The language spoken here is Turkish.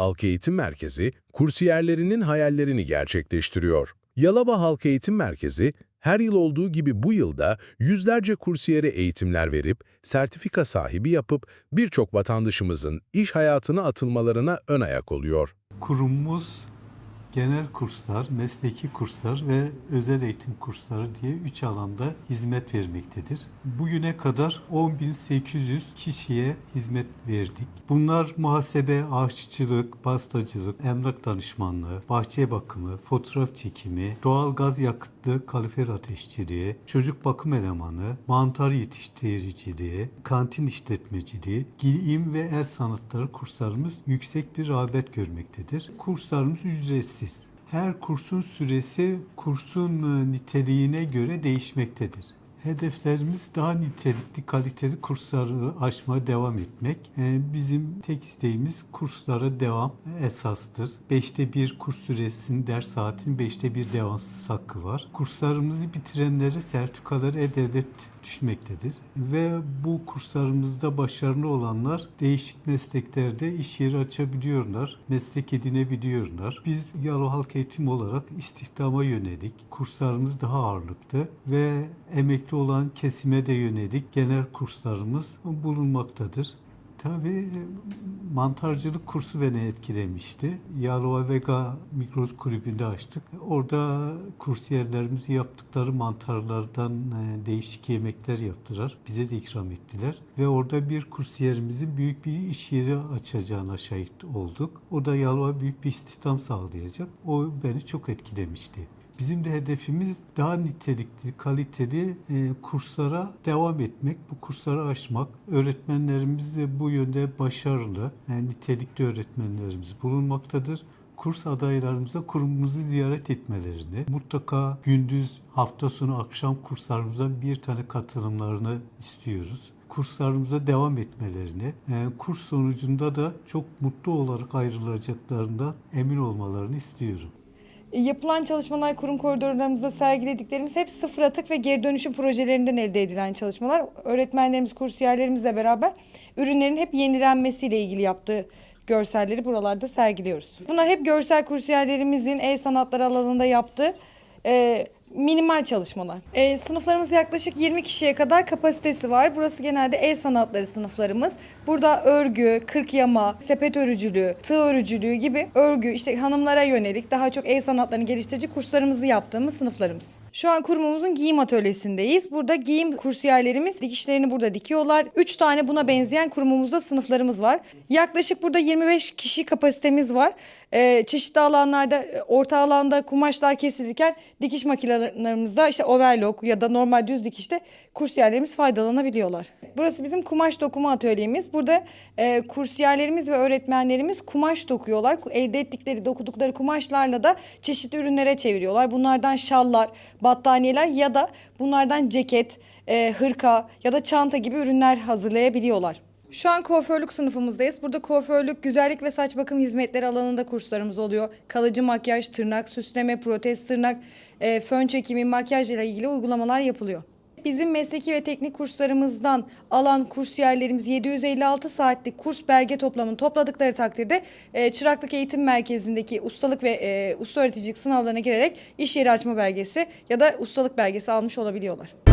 Halk Eğitim Merkezi, kursiyerlerinin hayallerini gerçekleştiriyor. Yalova Halk Eğitim Merkezi, her yıl olduğu gibi bu yılda yüzlerce kursiyere eğitimler verip, sertifika sahibi yapıp birçok vatandaşımızın iş hayatına atılmalarına ön ayak oluyor. Kurumumuz genel kurslar, mesleki kurslar ve özel eğitim kursları diye üç alanda hizmet vermektedir. Bugüne kadar 10.800 kişiye hizmet verdik. Bunlar muhasebe, aşçılık, pastacılık, emlak danışmanlığı, bahçe bakımı, fotoğraf çekimi, doğal gaz yakıtlı kalifer ateşçiliği, çocuk bakım elemanı, mantar yetiştiriciliği, kantin işletmeciliği, giyim ve el sanatları kurslarımız yüksek bir rağbet görmektedir. Kurslarımız ücretsiz. Her kursun süresi kursun e, niteliğine göre değişmektedir. Hedeflerimiz daha nitelikli, kaliteli kursları açmaya devam etmek. E, Bizim tek isteğimiz kurslara devam esastır. Beşte bir kurs süresinin ders saatin beşte bir devamsız hakkı var. Kurslarımızı bitirenlere sertifikaları e-devlet düşmektedir. Ve bu kurslarımızda başarılı olanlar değişik mesleklerde iş yeri açabiliyorlar, meslek edinebiliyorlar. Biz Yalo Halk Eğitim olarak istihdama yönelik, kurslarımız daha ağırlıklı ve emekli olan kesime de yönelik genel kurslarımız bulunmaktadır. Tabii mantarcılık kursu beni etkilemişti. Yalova Vega Mikroz Kulübü'nde açtık. Orada kursiyerlerimiz yaptıkları mantarlardan e, değişik yemekler yaptılar. Bize de ikram ettiler. Ve orada bir kursiyerimizin büyük bir iş yeri açacağına şahit olduk. O da Yalova büyük bir istihdam sağlayacak. O beni çok etkilemişti. Bizim de hedefimiz daha nitelikli, kaliteli e, kurslara devam etmek, bu kursları aşmak. Öğretmenlerimiz de bu yönde başarılı, yani nitelikli öğretmenlerimiz bulunmaktadır. Kurs adaylarımıza kurumumuzu ziyaret etmelerini, mutlaka gündüz, hafta sonu, akşam kurslarımıza bir tane katılımlarını istiyoruz kurslarımıza devam etmelerini, e, kurs sonucunda da çok mutlu olarak ayrılacaklarından emin olmalarını istiyorum. Yapılan çalışmalar kurum koridorlarımızda sergilediklerimiz hep sıfır atık ve geri dönüşüm projelerinden elde edilen çalışmalar. Öğretmenlerimiz, kursiyerlerimizle beraber ürünlerin hep yenilenmesiyle ilgili yaptığı görselleri buralarda sergiliyoruz. Bunlar hep görsel kursiyerlerimizin el sanatları alanında yaptığı e, minimal çalışmalar. E, sınıflarımız yaklaşık 20 kişiye kadar kapasitesi var. Burası genelde el sanatları sınıflarımız. Burada örgü, kırk yama, sepet örücülüğü, tığ örücülüğü gibi örgü, işte hanımlara yönelik daha çok el sanatlarını geliştirici kurslarımızı yaptığımız sınıflarımız. Şu an kurumumuzun giyim atölyesindeyiz. Burada giyim kursiyerlerimiz dikişlerini burada dikiyorlar. 3 tane buna benzeyen kurumumuzda sınıflarımız var. Yaklaşık burada 25 kişi kapasitemiz var. Ee, çeşitli alanlarda, e, orta alanda kumaşlar kesilirken dikiş makinelerimizde işte overlock ya da normal düz dikişte kursiyerlerimiz faydalanabiliyorlar. Burası bizim kumaş dokuma atölyemiz. Burada e, kursiyerlerimiz ve öğretmenlerimiz kumaş dokuyorlar. Elde ettikleri, dokudukları kumaşlarla da çeşitli ürünlere çeviriyorlar. Bunlardan şallar, battaniyeler ya da bunlardan ceket, e, hırka ya da çanta gibi ürünler hazırlayabiliyorlar. Şu an kuaförlük sınıfımızdayız. Burada kuaförlük, güzellik ve saç bakım hizmetleri alanında kurslarımız oluyor. Kalıcı makyaj, tırnak, süsleme, protez tırnak, e, fön çekimi, makyaj ile ilgili uygulamalar yapılıyor. Bizim mesleki ve teknik kurslarımızdan alan kursiyerlerimiz 756 saatlik kurs belge toplamını topladıkları takdirde e, Çıraklık Eğitim Merkezi'ndeki ustalık ve e, usta öğreticilik sınavlarına girerek iş yeri açma belgesi ya da ustalık belgesi almış olabiliyorlar.